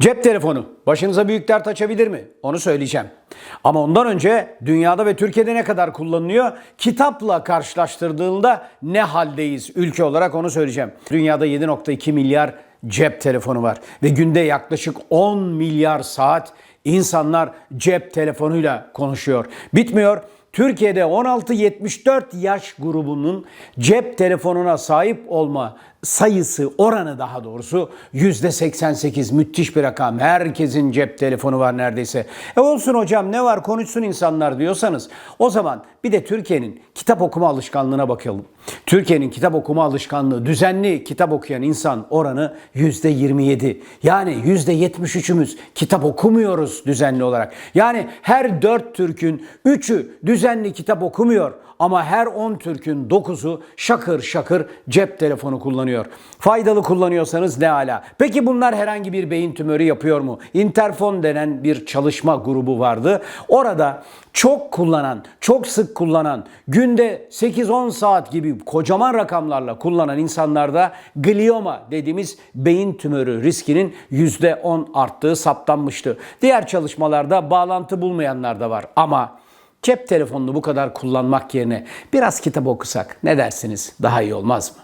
Cep telefonu başınıza büyük dert açabilir mi? Onu söyleyeceğim. Ama ondan önce dünyada ve Türkiye'de ne kadar kullanılıyor? Kitapla karşılaştırdığında ne haldeyiz ülke olarak onu söyleyeceğim. Dünyada 7.2 milyar cep telefonu var ve günde yaklaşık 10 milyar saat insanlar cep telefonuyla konuşuyor. Bitmiyor. Türkiye'de 16-74 yaş grubunun cep telefonuna sahip olma sayısı, oranı daha doğrusu %88 müthiş bir rakam. Herkesin cep telefonu var neredeyse. E olsun hocam ne var konuşsun insanlar diyorsanız o zaman bir de Türkiye'nin kitap okuma alışkanlığına bakalım. Türkiye'nin kitap okuma alışkanlığı, düzenli kitap okuyan insan oranı %27. Yani %73'ümüz kitap okumuyoruz düzenli olarak. Yani her 4 Türk'ün 3'ü düzenli kitap okumuyor ama her 10 Türk'ün 9'u şakır şakır cep telefonu kullanıyor. Faydalı kullanıyorsanız ne ala. Peki bunlar herhangi bir beyin tümörü yapıyor mu? Interfon denen bir çalışma grubu vardı. Orada çok kullanan, çok sık kullanan, günde 8-10 saat gibi kocaman rakamlarla kullanan insanlarda glioma dediğimiz beyin tümörü riskinin %10 arttığı saptanmıştı. Diğer çalışmalarda bağlantı bulmayanlar da var ama cep telefonunu bu kadar kullanmak yerine biraz kitap okusak ne dersiniz? Daha iyi olmaz mı?